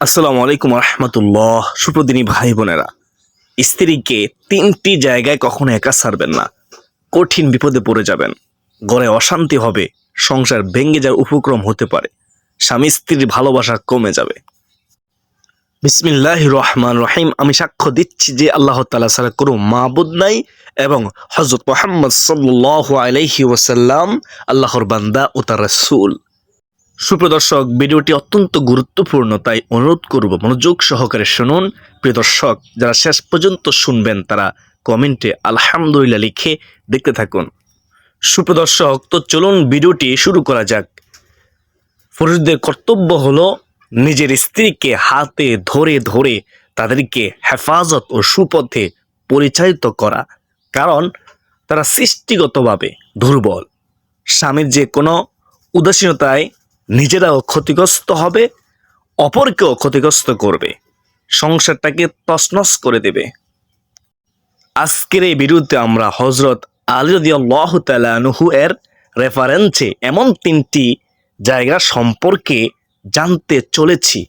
আসসালামু আলাইকুম রহমতুল্লাহ। সুপ্রদিনী ভাই বোনেরা, স্ত্রীকে তিনটি জায়গায় কখনো একা ছাড়বেন না। কঠিন বিপদে পড়ে যাবেন। গড়ে অশান্তি হবে, সংসার ভেঙে যাওয়ার উপক্রম হতে পারে। স্বামী স্ত্রীর ভালোবাসা কমে যাবে। বিসমিল্লাহ রহমান রহিম। আমি সাক্ষ্য দিচ্ছি যে আল্লাহ তালা ছাড়া কোনো মাবুদ নাই এবং হজরত মোহাম্মদ সাল্লাহ আলাইহি ওসাল্লাম আল্লাহর বান্দা ও তার রসুল। সুপ্রদর্শক ভিডিওটি অত্যন্ত গুরুত্বপূর্ণ, তাই অনুরোধ করব মনোযোগ সহকারে শুনুন। প্রিয় দর্শক, যারা শেষ পর্যন্ত শুনবেন, তারা কমেন্টে আলহামদুলিল্লাহ লিখে দেখতে থাকুন। সুপ্রদর্শক তো চলুন ভিডিওটি শুরু করা যাক। পুরুষদের কর্তব্য হলো নিজের স্ত্রীকে হাতে ধরে ধরে তাদেরকে হেফাজত ও সুপথে পরিচালিত করা, কারণ তারা সৃষ্টিগতভাবে দুর্বল। স্বামীর যে কোনো উদাসীনতায় নিজেরাও ক্ষতিগ্রস্ত হবে, অপরকেও ক্ষতিগ্রস্ত করবে। সংসারটাকে তছনছ করে দেবে। আজকের এই বিরুদ্ধে আমরা হজরত আলিউদ্দিয়াল্লাহ তালানুহু এর রেফারেন্সে এমন তিনটি জায়গা সম্পর্কে জানতে চলেছি,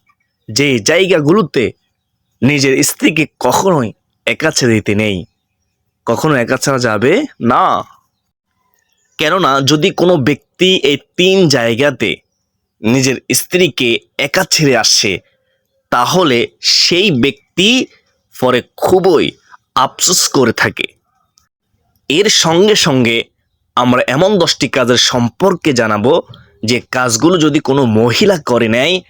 যে জায়গাগুলোতে নিজের স্ত্রীকে কখনোই একা ছেড়ে দিতে নেই। কখনো একা ছাড়া যাবে? না। কেননা যদি কোনো ব্যক্তি এই তিন জায়গাতে নিজের স্ত্রীকে একা ছেড়ে আসে, তাহলে সেই ব্যক্তি পরে খুবই আফসোস করে থাকে। এর সঙ্গে সঙ্গে আমরা এমন দশটি কাজের সম্পর্কে জানাব, যে কাজগুলো যদি কোনো মহিলা করে নেয়,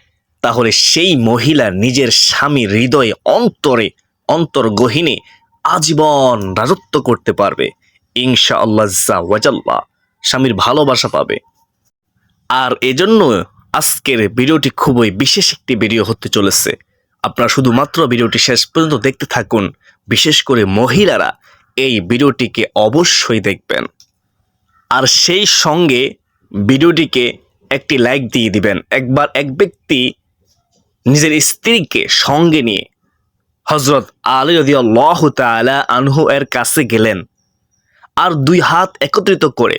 তাহলে সেই মহিলা নিজের স্বামীর হৃদয়ে অন্তরে, অন্তর্গহীনে আজীবন রাজত্ব করতে পারবে। ইনশা আল্লাহ ওয়াজাল্লাহ স্বামীর ভালোবাসা পাবে। আর এজন্য আজকের ভিডিওটি খুবই বিশেষ একটি ভিডিও হতে চলেছে। আপনারা শুধুমাত্র ভিডিওটি শেষ পর্যন্ত দেখতে থাকুন। বিশেষ করে মহিলারা এই ভিডিওটিকে অবশ্যই দেখবেন। আর সেই সঙ্গে ভিডিওটিকে একটি লাইক দিয়ে দিবেন। একবার এক ব্যক্তি নিজের স্ত্রীকে সঙ্গে নিয়ে হজরত আলী রদিয়াল্লাহ তালা আনহু এর কাছে গেলেন। আর দুই হাত একত্রিত করে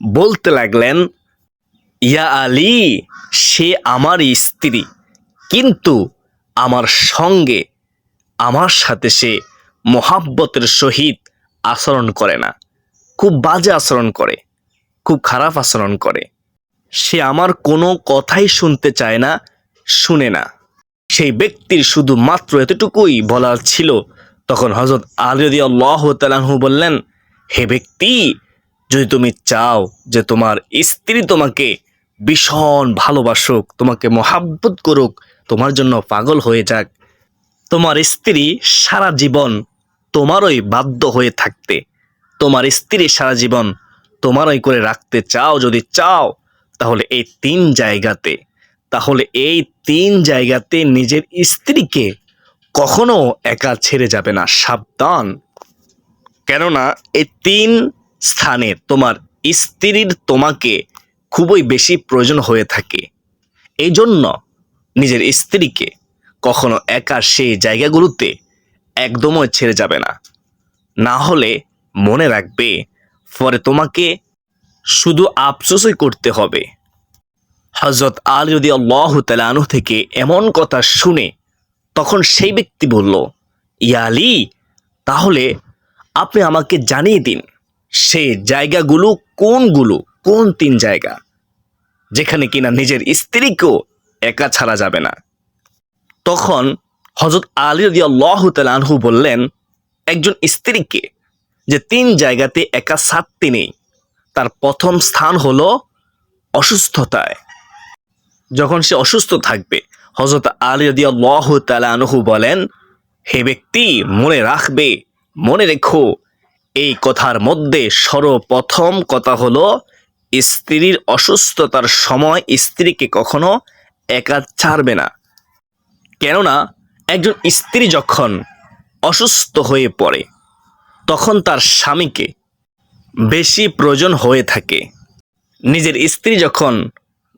বলতে লাগলেন ইয়া আলী, সে আমার স্ত্রী। কিন্তু আমার সঙ্গে, আমার সাথে সে মোহাব্বতের সহিত আচরণ করে না। খুব বাজে আচরণ করে, খুব খারাপ আচরণ করে। সে আমার কোনো কথাই শুনতে চায় না, শুনে না। সেই ব্যক্তির শুধু মাত্র এতটুকুই বলার ছিল। তখন হজরত আলী আল্লাহ তালাহু বললেন, হে ব্যক্তি, যদি তুমি চাও যে তোমার স্ত্রী তোমাকে ভীষণ ভালোবাসুক, তোমাকে মহাব্বত করুক, তোমার জন্য পাগল হয়ে যাক। তোমার স্ত্রী সারা জীবন তোমারই বাধ্য হয়ে থাকতে। তোমার স্ত্রী সারা জীবন তোমারই করে রাখতে চাও, যদি চাও, তাহলে এই তিন জায়গাতে, তাহলে এই তিন জায়গাতে নিজের স্ত্রীকে কখনো একা ছেড়ে যাবে না, সাবধান। কেননা এই তিন স্থানে তোমার স্ত্রীর তোমাকে খুবই বেশি প্রয়োজন হয়ে থাকে। এই জন্য নিজের স্ত্রীকে কখনো একা সেই জায়গাগুলোতে একদমই ছেড়ে যাবে না। না হলে মনে রাখবে, পরে তোমাকে শুধু আফসোসই করতে হবে। হজরত আল যদি আল্লাহ তালানু থেকে এমন কথা শুনে তখন সেই ব্যক্তি বলল ইয়ালি তাহলে আপনি আমাকে জানিয়ে দিন, সেই জায়গাগুলো কোনগুলো? কোন তিন জায়গা? যেখানে কিনা নিজের স্ত্রীকেও একা ছাড়া যাবে না। তখন হজরত আলী রদি আল্লাহ বললেন, একজন স্ত্রীকে যে তিন জায়গাতে একা ছাড়তে নেই, তার প্রথম স্থান হলো অসুস্থতায়। যখন সে অসুস্থ থাকবে হজরত আলী রদি আল্লাহ বলেন, হে ব্যক্তি, মনে রাখবে, মনে রেখো, এই কথার মধ্যে সর্বপ্রথম কথা হলো স্ত্রীর অসুস্থতার সময় স্ত্রীকে কখনো একা ছাড়বে না। কেননা, একজন স্ত্রী যখন অসুস্থ হয়ে পড়ে, তখন তার স্বামীকে বেশি প্রয়োজন হয়ে থাকে। নিজের স্ত্রী যখন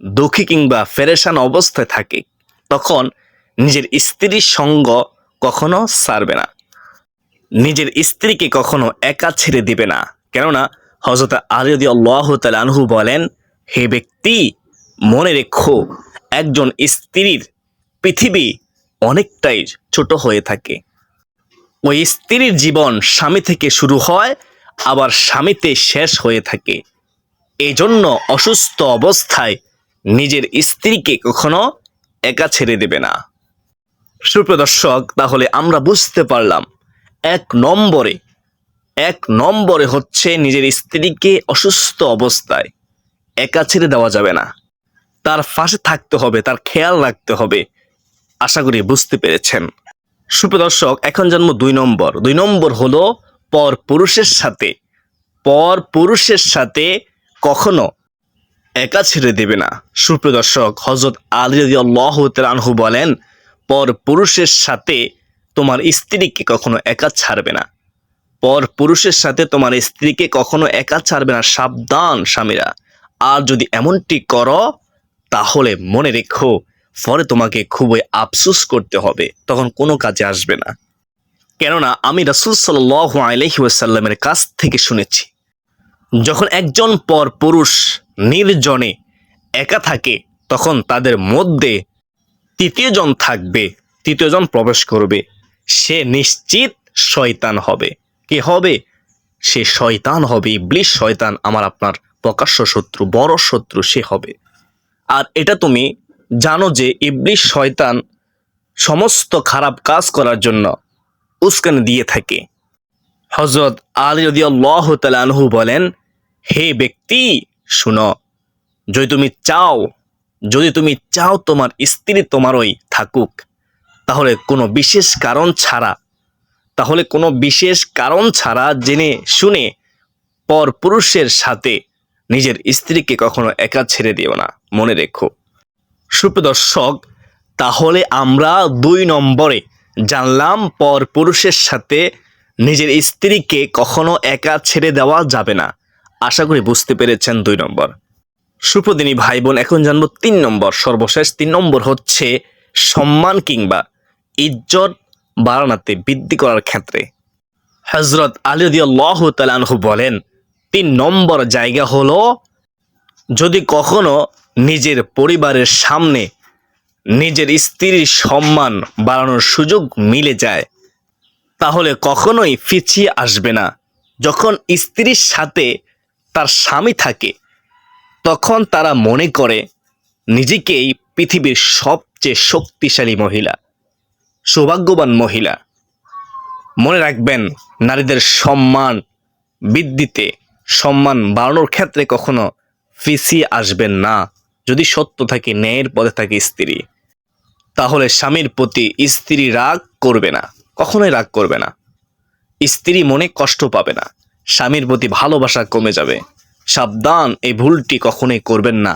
দুঃখী কিংবা ফেরেশান অবস্থায় থাকে, তখন নিজের স্ত্রীর সঙ্গ কখনো ছাড়বে না। নিজের স্ত্রীকে কখনো একা ছেড়ে দিবে না। কেননা হজরত আলিয়দি আল্লাহ তালানহু বলেন, হে ব্যক্তি, মনে রেখো, একজন স্ত্রীর পৃথিবী অনেকটাই ছোট হয়ে থাকে। ওই স্ত্রীর জীবন স্বামী থেকে শুরু হয়, আবার স্বামীতে শেষ হয়ে থাকে। এই জন্য অসুস্থ অবস্থায় নিজের স্ত্রীকে কখনো একা ছেড়ে দেবে না। সুপ্রদর্শক তাহলে আমরা বুঝতে পারলাম, এক নম্বরে এক নম্বরে হচ্ছে নিজের স্ত্রীকে অসুস্থ অবস্থায় একা ছেড়ে দেওয়া যাবে না। তার ফাঁসে থাকতে হবে, তার খেয়াল রাখতে হবে। আশা করি বুঝতে পেরেছেন। সুপ্রদর্শক এখন জন্ম দুই নম্বর। দুই নম্বর হলো পর পুরুষের সাথে। পর পুরুষের সাথে কখনো একা ছেড়ে দেবে না। সুপ্রদর্শক হজরত আলী আল্লাহ বলেন, পর পুরুষের সাথে তোমার স্ত্রীকে কখনো একা ছাড়বে না। পর পুরুষের সাথে তোমার স্ত্রীকে কখনো একা ছাড়বে না। সাবধান, স্বামীরা। আর যদি এমনটি করো, তাহলে মনে রেখো, ফলে তোমাকে খুবই আফসুস করতে হবে। তখন কোনো কাজে আসবে না। কেননা, আমি রাসুল ওয়াসাল্লামের কাছ থেকে শুনেছি, যখন একজন পর পুরুষ নির্জনে একা থাকে, তখন তাদের মধ্যে তৃতীয়জন থাকবে, তৃতীয়জন প্রবেশ করবে। সে নিশ্চিত শয়তান হবে। কে হবে? সে শয়তান হবে ইবলিশ শয়তান, আমার আপনার প্রকাশ্য শত্রু, বড় শত্রু সে হবে। আর এটা তুমি জানো যে ইবলিশ শয়তান সমস্ত খারাপ কাজ করার জন্য উস্কানি দিয়ে থাকে। হজরত আলী রদি আল্লাহ তালানহু বলেন, হে ব্যক্তি, শুনো, যদি তুমি চাও, যদি তুমি চাও তোমার স্ত্রী তোমারই থাকুক, তাহলে কোনো বিশেষ কারণ ছাড়া তাহলে কোনো বিশেষ কারণ ছাড়া জেনে শুনে পর পুরুষের সাথে নিজের স্ত্রীকে কখনো একা ছেড়ে দিও না। মনে রেখো। সুপ্রদর্শক তাহলে আমরা দুই নম্বরে জানলাম পর পুরুষের সাথে নিজের স্ত্রীকে কখনো একা ছেড়ে দেওয়া যাবে না। আশা করি বুঝতে পেরেছেন দুই নম্বর। সুপ্রদিনী ভাই বোন এখন জানব তিন নম্বর, সর্বশেষ তিন নম্বর হচ্ছে সম্মান কিংবা ইজ্জত বাড়ানাতে বৃদ্ধি করার ক্ষেত্রে। হজরত আলী আল্লাহ তালানহু বলেন, তিন নম্বর জায়গা হলো, যদি কখনো নিজের পরিবারের সামনে নিজের স্ত্রীর সম্মান বাড়ানোর সুযোগ মিলে যায়, তাহলে কখনোই পিছিয়ে আসবে না। যখন স্ত্রীর সাথে তার স্বামী থাকে, তখন তারা মনে করে, নিজেকেই পৃথিবীর সবচেয়ে শক্তিশালী মহিলা। সৌভাগ্যবান মহিলা। মনে রাখবেন, নারীদের সম্মান বৃদ্ধিতে সম্মান বাড়ানোর ক্ষেত্রে কখনো পিছিয়ে আসবেন না। যদি সত্য থাকে, ন্যায়ের পথে থাকে স্ত্রী, তাহলে স্বামীর প্রতি স্ত্রী রাগ করবে না, কখনোই রাগ করবে না। স্ত্রী মনে কষ্ট পাবে না, স্বামীর প্রতি ভালোবাসা কমে যাবে। সাবধান, এই ভুলটি কখনোই করবেন না।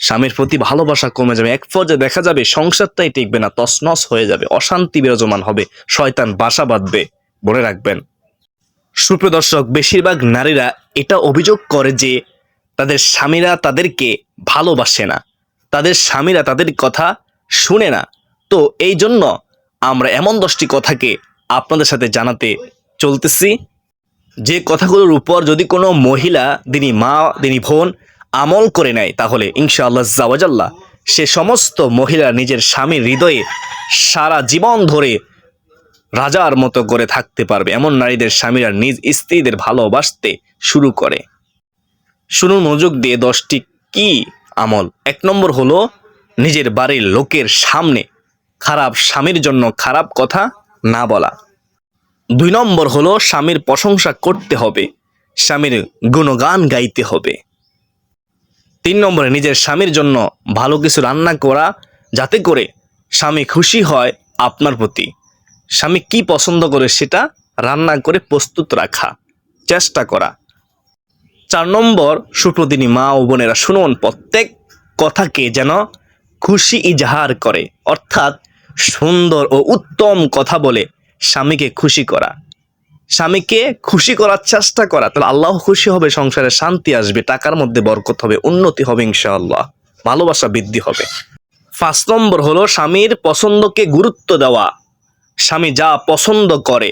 স্বামীর প্রতি ভালোবাসা কমে যাবে। এক পর্যায়ে দেখা যাবে সংসারটাই টিকবে না, তছনছ হয়ে যাবে, অশান্তি বিরাজমান হবে, শয়তান বাসা বাঁধবে, মনে রাখবেন। সুপ্রদর্শক বেশিরভাগ নারীরা এটা অভিযোগ করে যে তাদের স্বামীরা তাদেরকে ভালোবাসে না, তাদের স্বামীরা তাদের কথা শুনে না। তো এই জন্য আমরা এমন দশটি কথাকে আপনাদের সাথে জানাতে চলতেছি। যে কথাগুলোর উপর যদি কোনো মহিলা দিনী মা দিনী বোন আমল করে নেয়, তাহলে ইনশাআল্লাহ জাওয়াজাল্লাহ সে সমস্ত মহিলা নিজের স্বামীর হৃদয়ে সারা জীবন ধরে রাজার মতো করে থাকতে পারবে। এমন নারীদের স্বামীরা নিজ স্ত্রীদের ভালোবাসতে শুরু করে। শুনুন মনোযোগ দিয়ে দশটি কি আমল। এক নম্বর হলো নিজের বাড়ির লোকের সামনে খারাপ স্বামীর জন্য খারাপ কথা না বলা। দুই নম্বর হলো স্বামীর প্রশংসা করতে হবে, স্বামীর গুণগান গাইতে হবে। তিন নম্বরে নিজের স্বামীর জন্য ভালো কিছু রান্না করা, যাতে করে স্বামী খুশি হয় আপনার প্রতি। স্বামী কি পছন্দ করে সেটা রান্না করে প্রস্তুত রাখা, চেষ্টা করা। চার নম্বর সুপ্রদিনী মা ও বোনেরা শুনুন, প্রত্যেক কথাকে যেন খুশি ইজাহার করে। অর্থাৎ সুন্দর ও উত্তম কথা বলে স্বামীকে খুশি করা। স্বামীকে খুশি করার চেষ্টা করা, তাহলে আল্লাহ খুশি হবে, সংসারে শান্তি আসবে, টাকার মধ্যে বরকত হবে, উন্নতি হবে ইনশাআল্লাহ, ভালোবাসা বৃদ্ধি হবে। পাঁচ নম্বর হলো স্বামীর পছন্দকে গুরুত্ব দেওয়া। স্বামী যা পছন্দ করে,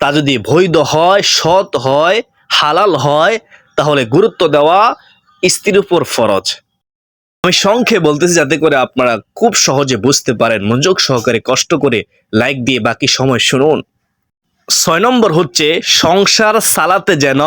তা যদি বৈধ হয়, সৎ হয়, হালাল হয়, তাহলে গুরুত্ব দেওয়া স্ত্রীর উপর ফরজ। আমি সংখ্যে বলতেছি যাতে করে আপনারা খুব সহজে বুঝতে পারেন, মনোযোগ সহকারে কষ্ট করে লাইক দিয়ে বাকি সময় শুনুন। ছয় নম্বর হচ্ছে, সংসার চালাতে যেন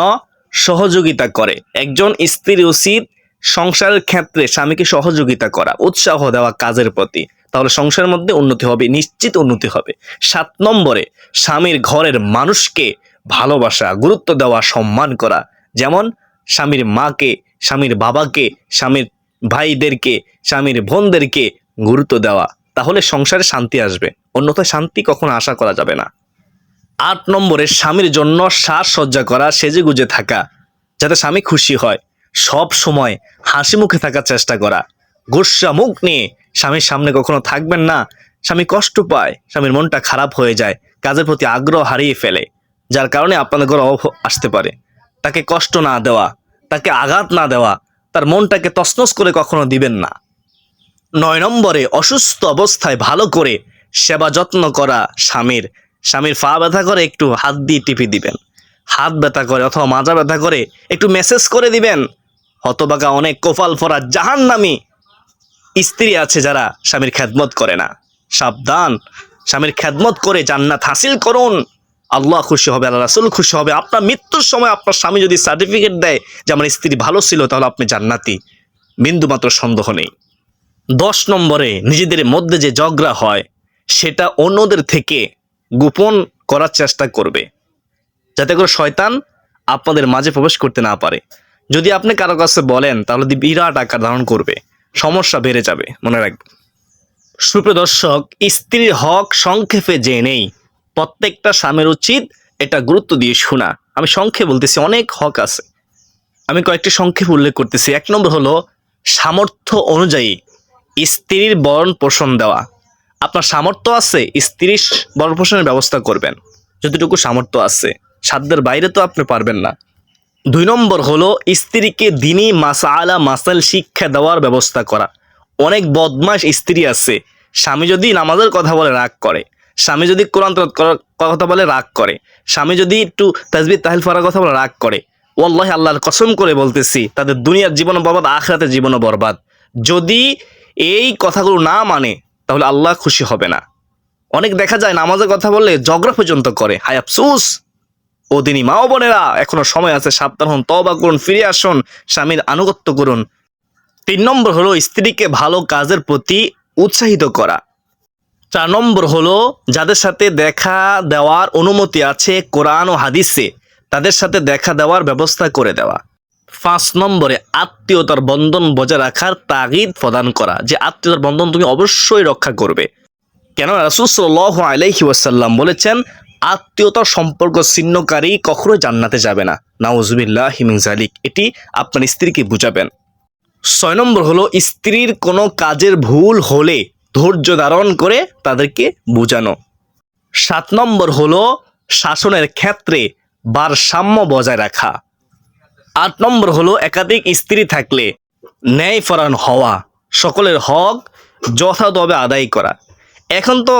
সহযোগিতা করে। একজন স্ত্রী উচিত সংসারের ক্ষেত্রে স্বামীকে সহযোগিতা করা, উৎসাহ দেওয়া কাজের প্রতি। তাহলে সংসারের মধ্যে উন্নতি হবে, নিশ্চিত উন্নতি হবে। সাত নম্বরে, স্বামীর ঘরের মানুষকে ভালোবাসা, গুরুত্ব দেওয়া, সম্মান করা। যেমন, স্বামীর মাকে, স্বামীর বাবাকে, স্বামীর ভাইদেরকে, স্বামীর বোনদেরকে গুরুত্ব দেওয়া। তাহলে সংসারে শান্তি আসবে। অন্যথায় শান্তি কখনো আশা করা যাবে না। আট নম্বরে স্বামীর জন্য সাজসজ্জা করা সেজে গুজে থাকা, যাতে স্বামী খুশি হয়। সব সময় হাসি মুখে থাকার চেষ্টা করা। গুসা মুখ নিয়ে স্বামীর সামনে কখনো থাকবেন না। স্বামী কষ্ট পায়, স্বামীর মনটা খারাপ হয়ে যায়, কাজের প্রতি আগ্রহ হারিয়ে ফেলে, যার কারণে আপনাদের ঘরে অভাব আসতে পারে। তাকে কষ্ট না দেওয়া, তাকে আঘাত না দেওয়া, তার মনটাকে তছনছ করে কখনো দিবেন না। নয় নম্বরে অসুস্থ অবস্থায় ভালো করে সেবা যত্ন করা স্বামীর স্বামীর পা ব্যথা করে একটু হাত দিয়ে টিপি দিবেন। হাত ব্যথা করে অথবা মাজা ব্যথা করে একটু মেসেজ করে দিবেন। হতবাগা অনেক কোফাল ফরা জাহান্নামী স্ত্রী আছে যারা স্বামীর খেদমত করে না। সাবধান, স্বামীর খেদমত করে জান্নাত হাসিল করুন। আল্লাহ খুশি হবে, আল্লাহ রাসুল খুশি হবে। আপনার মৃত্যুর সময় আপনার স্বামী যদি সার্টিফিকেট দেয় যে আমার স্ত্রী ভালো ছিল, তাহলে আপনি জান্নাতি। বিন্দুমাত্র সন্দেহ নেই। দশ নম্বরে নিজেদের মধ্যে যে ঝগড়া হয়, সেটা অন্যদের থেকে গোপন করার চেষ্টা করবে। যাতে করে শয়তান আপনাদের মাঝে প্রবেশ করতে না পারে। যদি আপনি কারও কাছে বলেন, তাহলে বিরাট আকার ধারণ করবে। সমস্যা বেড়ে যাবে, মনে রাখবেন। সুপ্রিয় দর্শক, স্ত্রীর হক সংক্ষেপে যে নেই। প্রত্যেকটা স্বামীর উচিত এটা গুরুত্ব দিয়ে শোনা। আমি সংক্ষেপ বলতেছি, অনেক হক আছে। আমি কয়েকটি সংক্ষেপ উল্লেখ করতেছি। এক নম্বর হলো, সামর্থ্য অনুযায়ী স্ত্রীর বরণ পোষণ দেওয়া। আপনার সামর্থ্য আছে স্ত্রীর বরণ পোষণের ব্যবস্থা করবেন। যতটুকু সামর্থ্য আছে, সাধ্যের বাইরে তো আপনি পারবেন না। দুই নম্বর হলো, স্ত্রীকে দিনই মাসালা, মাসাল শিক্ষা দেওয়ার ব্যবস্থা করা। অনেক বদমাস স্ত্রী আছে, স্বামী যদি নামাজের কথা বলে রাগ করে, স্বামী যদি কোরআন কথা বলে রাগ করে, স্বামী যদি একটু তাজবির তাহিল ফরার কথা বলে রাগ করে ওল্লাহ আল্লাহর কসম করে বলতেছি, তাদের দুনিয়ার জীবন বরবাদ, আখরাতের জীবনও বরবাদ। যদি এই কথাগুলো না মানে তাহলে আল্লাহ খুশি হবে না। অনেক দেখা যায় নামাজের কথা বললে ঝগড়া পর্যন্ত করে। হায় আফসুস। ও দিনী মাও বোনেরা, এখনও সময় আছে, সাবধান হন তবা করুন, ফিরে আসুন, স্বামীর আনুগত্য করুন। তিন নম্বর হলো স্ত্রীকে ভালো কাজের প্রতি উৎসাহিত করা। চার নম্বর হলো যাদের সাথে দেখা দেওয়ার অনুমতি আছে কোরআন ও হাদিসে, তাদের সাথে দেখা দেওয়ার ব্যবস্থা করে দেওয়া। পাঁচ নম্বরে আত্মীয়তার বন্ধন বজায় রাখার তাগিদ প্রদান করা। যে আত্মীয়তার বন্ধন তুমি অবশ্যই রক্ষা করবে। কেন রাসুল সাল্লাহ আলাইহি ওয়াসাল্লাম বলেছেন, আত্মীয়তার সম্পর্ক ছিন্নকারী কখনোই জান্নাতে যাবে না। নাউজুবিল্লাহ হিমিন জালিক এটি আপনার স্ত্রীকে বুঝাবেন। ছয় নম্বর হলো, স্ত্রীর কোনো কাজের ভুল হলে ধৈর্য ধারণ করে তাদেরকে বোঝানো। সাত নম্বর হলো, শাসনের ক্ষেত্রে ভারসাম্য বজায় রাখা। আট নম্বর হলো একাধিক স্ত্রী থাকলে ন্যায় ফরান হওয়া, সকলের হক যথাযথভাবে আদায় করা। এখন তো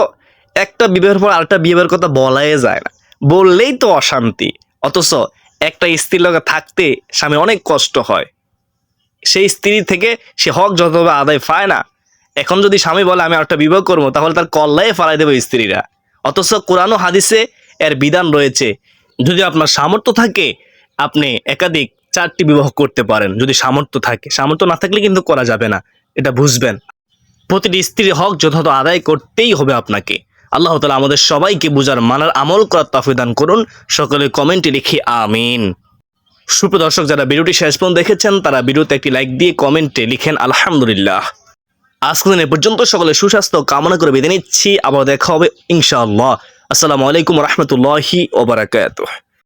একটা বিবাহের পর আরেকটা বিবাহের কথা বলাই যায় না। বললেই তো অশান্তি। অথচ একটা স্ত্রীর লগে থাকতে স্বামীর অনেক কষ্ট হয়। সেই স্ত্রী থেকে সে হক যতভাবে আদায় পায় না। এখন যদি স্বামী বলে, আমি একটা বিবাহ করব, তাহলে তার কল্লাই ফালাই দেবে স্ত্রীরা। অথচ কোরআন হাদিসে এর বিধান রয়েছে, যদি আপনার সামর্থ্য থাকে, আপনি একাধিক চারটি বিবাহ করতে পারেন, যদি সামর্থ্য থাকে। সামর্থ্য না থাকলে কিন্তু করা যাবে না। এটা বুঝবেন। প্রতিটি স্ত্রীর হক যথাযথ আদায় করতেই হবে আপনাকে। আল্লাহ তালা আমাদের সবাইকে বুঝার মানার আমল করার তাফিদান করুন। সকলে কমেন্টে লিখে আমিন। সুপ্রদর্শক যারা ভিডিওটি শেষ পর্যন্ত দেখেছেন, তারা ভিডিওতে একটি লাইক দিয়ে কমেন্টে লিখেন, আলহামদুলিল্লাহ। আজকের দিন এ পর্যন্ত সকলে সুস্বাস্থ্য কামনা করে বেঁধে নিচ্ছি। আবার দেখা হবে ইনশাআল্লাহ। আসসালামু আলাইকুম রহমতুল্লাহি ওবরাকাতুহ